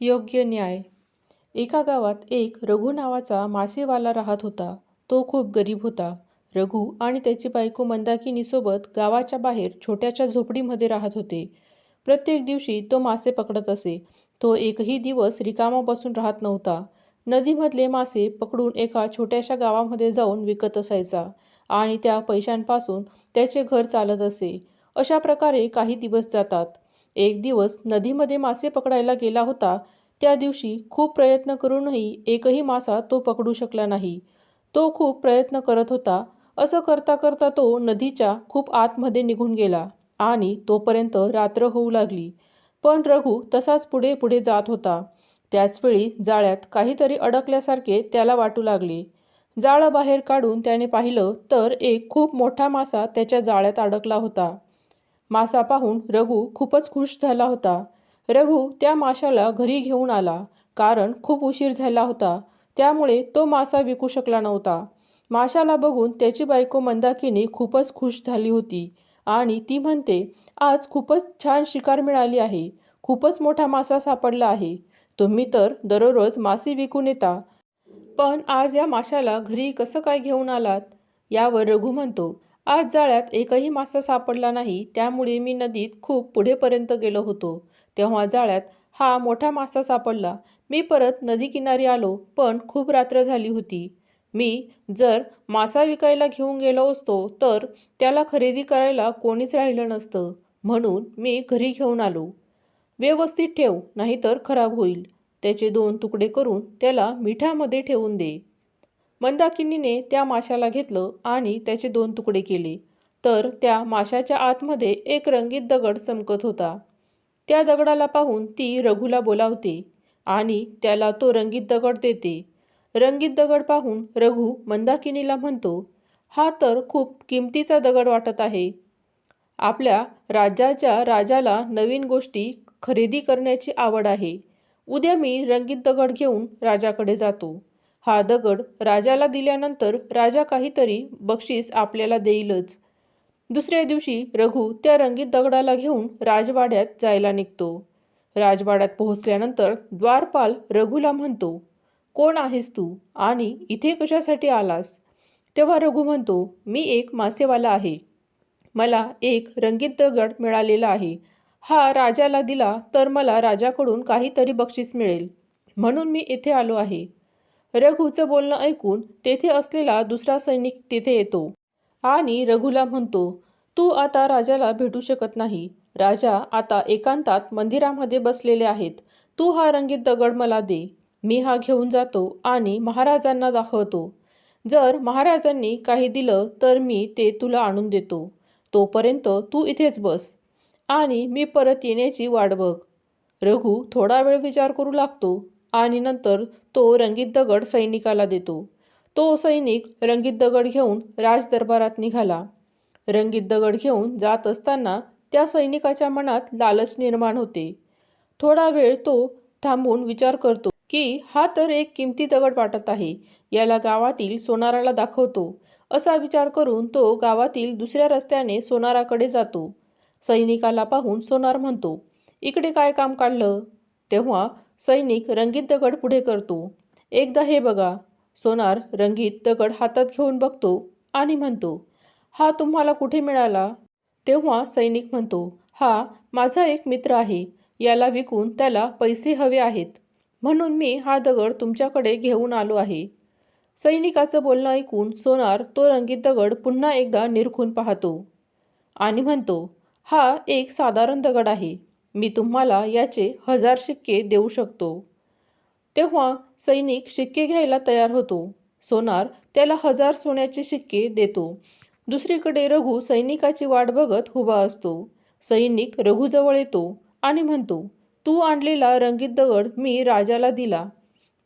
योग्य न्याय. एका गावात एक रघु नावाचा मासेवाला राहत होता. तो खूप गरीब होता. रघु आणि त्याची बायको मंदाकिनीसोबत गावाच्या बाहेर छोट्याशा झोपडीमध्ये राहत होते. प्रत्येक दिवशी तो मासे पकडत असे. तो एकही दिवस रिकामा बसून राहत नव्हता. नदीमधले मासे पकडून एका छोट्याशा गावामध्ये जाऊन विकत असायचा आणि त्या पैशांपासून त्याचे घर चालत असे. अशा प्रकारे काही दिवस जातात. एक दिवस नदीमध्ये मासे पकडायला गेला होता त्या दिवशी खूप प्रयत्न करूनही एकही मासा तो पकडू शकला नाही. तो खूप प्रयत्न करत होता. असं करता करता तो नदीच्या खूप आतमध्ये निघून गेला आणि तोपर्यंत रात्र होऊ लागली. पण रघु तसाच पुढे पुढे जात होता. त्याचवेळी जाळ्यात काहीतरी अडकल्यासारखे त्याला वाटू लागले. जाळं बाहेर काढून त्याने पाहिलं तर एक खूप मोठा मासा त्याच्या जाळ्यात अडकला होता. मासा पाहून रघु खूपच खुश झाला होता. रघु त्या माशाला घरी घेऊन आला. कारण खूप उशीर झाला होता. त्यामुळे तो मासा विकू शकला नव्हता. माशाला बघून त्याची बायको मंदाकिनी खूपच खुश झाली होती. आणि ती म्हणते आज खूपच छान शिकार मिळाली आहे. खूपच मोठा मासा सापडला आहे. तुम्ही तर दररोज मासे विकून येता पण आज या माशाला घरी कसं काय घेऊन आलात? यावर रघु म्हणतो आज जाळ्यात एकही मासा सापडला नाही त्यामुळे मी नदीत खूप पुढेपर्यंत गेलो होतो. तेव्हा जाळ्यात हा मोठा मासा सापडला. मी परत नदीकिनारी आलो पण खूप रात्र झाली होती. मी जर मासा विकायला घेऊन गेलो असतो तर त्याला खरेदी करायला कोणीच राहिलं नसतं म्हणून मी घरी घेऊन आलो. व्यवस्थित ठेव नाहीतर खराब होईल. त्याचे दोन तुकडे करून त्याला मिठामध्ये ठेवून दे. मंदाकिनीने त्या माशाला घेतलं आणि त्याचे दोन तुकडे केले. तर त्या माशाच्या आतमध्ये एक रंगीत दगड चमकत होता. त्या दगडाला पाहून ती रघुला बोलावते आणि त्याला तो रंगीत दगड देते. रंगीत दगड पाहून रघु मंदाकिनीला म्हणतो हा तर खूप किमतीचा दगड वाटत आहे. आपल्या राज्याच्या राजाला नवीन गोष्टी खरेदी करण्याची आवड आहे. उद्या मी रंगीत दगड घेऊन राजाकडे जातो. हा दगड राजाला दिल्यानंतर राजा काहीतरी बक्षीस आपल्याला देईलच. दुसऱ्या दिवशी रघु त्या रंगीत दगडाला घेऊन राजवाड्यात जायला निघतो. राजवाड्यात पोहोचल्यानंतर द्वारपाल रघुला म्हणतो कोण आहेस तू आणि इथे कशासाठी आलास? तेव्हा रघु म्हणतो मी एक मासेवाला आहे. मला एक रंगीत दगड मिळालेला आहे. हा राजाला दिला तर मला राजाकडून काहीतरी बक्षीस मिळेल. म्हणून मी इथे आलो आहे. रघुचं बोलणं ऐकून तेथे असलेला दुसरा सैनिक तिथे येतो. आणि रघुला म्हणतो तू आता राजाला भेटू शकत नाही. राजा आता एकांतात मंदिरामध्ये बसलेले आहेत. तू हा रंगीत दगड मला दे. मी हा घेऊन जातो आणि महाराजांना दाखवतो. जर महाराजांनी काही दिलं तर मी ते तुला आणून देतो. तोपर्यंत तू इथेच बस. आणि मी परत येण्याची वाट बघ. रघु थोडा वेळ विचार करू लागतो. आणि नंतर तो रंगीत दगड सैनिकाला देतो. तो सैनिक रंगीत दगड घेऊन राजदरबारात निघाला. रंगीत दगड घेऊन जात असताना त्या सैनिकाच्या मनात लालच निर्माण होते. थोडा वेळ तो थांबून विचार करतो की हा तर एक किमती दगड वाटत आहे. याला गावातील सोनाराला दाखवतो. असा विचार करून तो गावातील दुसऱ्या रस्त्याने सोनाराकडे जातो. सैनिकाला पाहून सोनार म्हणतो इकडे काय काम काढलं? तेव्हा सैनिक रंगीत दगड पुढे करतो. एकदा हे बघा. सोनार रंगीत दगड हातात घेऊन बघतो आणि म्हणतो हा तुम्हाला कुठे मिळाला? तेव्हा सैनिक म्हणतो हा माझा एक मित्र आहे. याला विकून त्याला पैसे हवे आहेत. म्हणून मी हा दगड तुमच्याकडे घेऊन आलो आहे. सैनिकाचं बोलणं ऐकून सोनार तो रंगीत दगड पुन्हा एकदा निरखून पाहतो आणि म्हणतो हा एक साधारण दगड आहे. मी तुम्हाला याचे हजार शिक्के देऊ शकतो. तेव्हा सैनिक शिक्के घ्यायला तयार होतो. सोनार त्याला हजार सोन्याचे शिक्के देतो. दुसरीकडे रघु सैनिकाची वाट बघत उभा असतो. सैनिक रघुजवळ येतो आणि म्हणतो तू आणलेला रंगीत दगड मी राजाला दिला.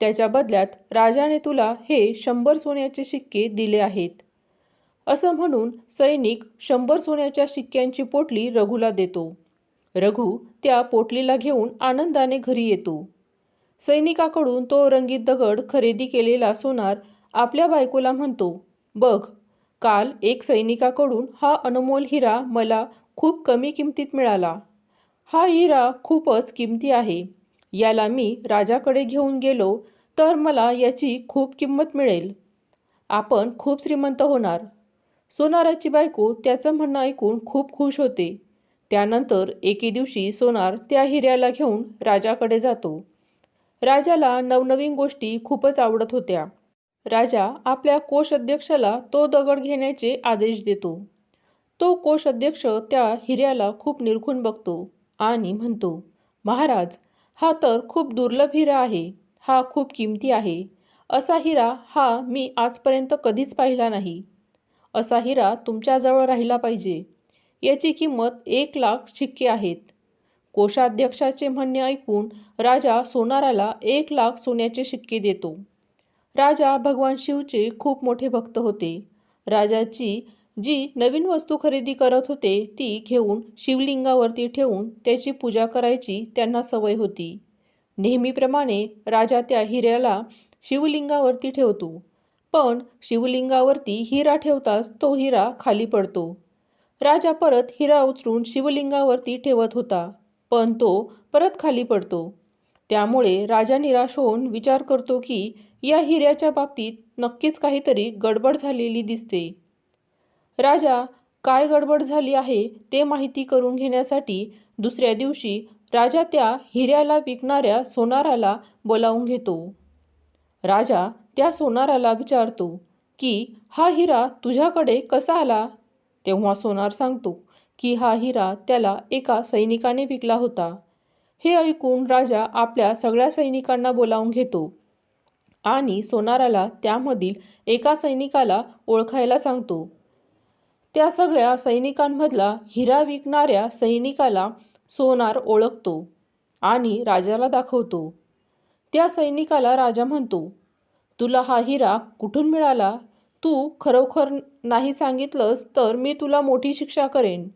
त्याच्या बदल्यात राजाने तुला हे शंभर सोन्याचे शिक्के दिले आहेत. असं म्हणून सैनिक शंभर सोन्याच्या शिक्क्यांची पोटली रघुला देतो. रघु त्या पोटलीला घेऊन आनंदाने घरी येतो. सैनिकाकडून तो रंगीत दगड खरेदी केलेला सोनार आपल्या बायकोला म्हणतो बघ काल एक सैनिकाकडून हा अनमोल हिरा मला खूप कमी किमतीत मिळाला. हा हिरा खूपच किमती आहे. याला मी राजाकडे घेऊन गेलो तर मला याची खूप किंमत मिळेल. आपण खूप श्रीमंत होणार. सोनाराची बायको त्याचं म्हणणं ऐकून खूप खुश होते. त्यानंतर एके दिवशी सोनार त्या हिऱ्याला घेऊन राजाकडे जातो. राजाला नवनवीन गोष्टी खूपच आवडत होत्या. राजा आपल्या कोषाध्यक्षाला तो दगड घेण्याचे आदेश देतो. तो कोषाध्यक्ष त्या हिऱ्याला खूप निरखून बघतो आणि म्हणतो महाराज हा तर खूप दुर्लभ हिरा आहे. हा खूप किमती आहे. असा हिरा हा मी आजपर्यंत कधीच पाहिला नाही. असा हिरा तुमच्याजवळ राहिला पाहिजे. याची किंमत एक लाख शिक्के आहेत. कोषाध्यक्षाचे म्हणणे ऐकून राजा सोनाराला एक लाख सोन्याचे शिक्के देतो. राजा भगवान शिवचे खूप मोठे भक्त होते. राजाची जी नवीन वस्तू खरेदी करत होते ती घेऊन शिवलिंगावरती ठेवून त्याची पूजा करायची त्यांना सवय होती. नेहमीप्रमाणे राजा त्या हिऱ्याला शिवलिंगावरती ठेवतो. पण शिवलिंगावरती हिरा ठेवताच तो हिरा खाली पडतो. राजा परत हिरा उचलून शिवलिंगावरती ठेवत होता पण तो परत खाली पडतो. त्यामुळे राजा निराश होऊन विचार करतो की या हिऱ्याच्या बाबतीत नक्कीच काहीतरी गडबड झालेली दिसते. राजा काय गडबड झाली आहे ते माहिती करून घेण्यासाठी दुसऱ्या दिवशी राजा त्या हिऱ्याला विकणाऱ्या सोनाराला बोलावून घेतो. राजा त्या सोनाराला विचारतो की हा हिरा तुझ्याकडे कसा आला? तेव्हा सोनार सांगतो की हा हिरा त्याला एका सैनिकाने विकला होता. हे ऐकून राजा आपल्या सगळ्या सैनिकांना बोलावून घेतो. आणि सोनाराला त्यामधील एका सैनिकाला ओळखायला सांगतो. त्या सगळ्या सैनिकांमधला हिरा विकणाऱ्या सैनिकाला सोनार ओळखतो आणि राजाला दाखवतो. त्या सैनिकाला राजा म्हणतो तुला हा हिरा कुठून मिळाला? तू खरोखर नाही सांगितलंस तर मी तुला मोठी शिक्षा करेन.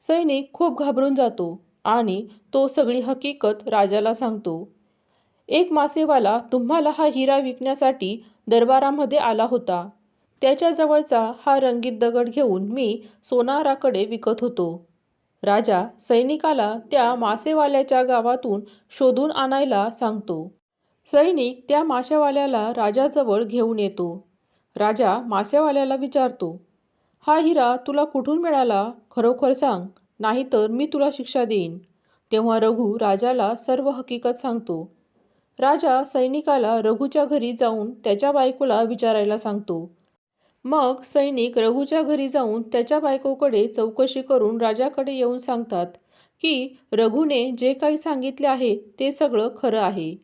सैनिक खूप घाबरून जातो आणि तो सगळी हकीकत राजाला सांगतो. एक मासेवाला तुम्हाला हा हिरा विकण्यासाठी दरबारामध्ये आला होता. त्याच्याजवळचा हा रंगीत दगड घेऊन मी सोनाराकडे विकत होतो. राजा सैनिकाला त्या मासेवाल्याच्या गावातून शोधून आणायला सांगतो. सैनिक त्या मासेवाल्याला राजाजवळ घेऊन येतो. राजा मासेवाल्याला विचारतो हा हिरा तुला कुठून मिळाला? खरोखर सांग. नाहीतर मी तुला शिक्षा देईन. तेव्हा रघु राजाला सर्व हकीकत सांगतो. राजा सैनिकाला रघुच्या घरी जाऊन त्याच्या बायकोला विचारायला सांगतो. मग सैनिक रघुच्या घरी जाऊन त्याच्या बायकोकडे चौकशी करून राजाकडे येऊन सांगतात की रघुने जे काही सांगितले आहे ते सगळं खरं आहे.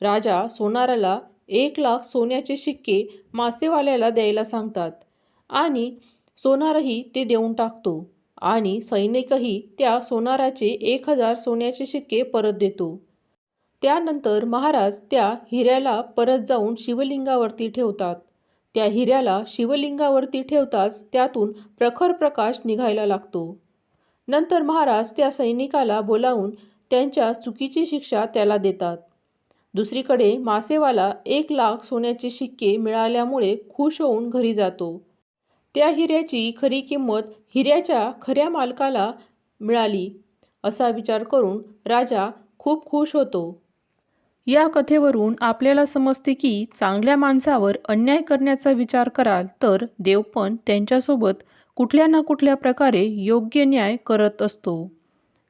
राजा सोनाराला एक लाख सोन्याचे शिक्के मासेवाल्याला द्यायला सांगतात. आणि सोनारही ते देऊन टाकतो. आणि सैनिकही त्या सोनाराचे एक हजार सोन्याचे शिक्के परत देतो. त्यानंतर महाराज त्या हिऱ्याला परत जाऊन शिवलिंगावरती ठेवतात. त्या हिऱ्याला शिवलिंगावरती ठेवताच त्यातून प्रखर प्रकाश निघायला लागतो. नंतर महाराज त्या सैनिकाला बोलावून त्यांच्या चुकीची शिक्षा त्याला देतात. दुसरीकडे मासेवाला एक लाख सोन्याचे शिक्के मिळाल्यामुळे खुश होऊन घरी जातो. त्या हिऱ्याची खरी किंमत हिऱ्याच्या खऱ्या मालकाला मिळाली असा विचार करून राजा खूप खुश होतो. या कथेवरून आपल्याला समजते की चांगल्या माणसावर अन्याय करण्याचा विचार कराल तर देव पण त्यांच्यासोबत कुठल्या ना कुठल्या प्रकारे योग्य न्याय करत असतो.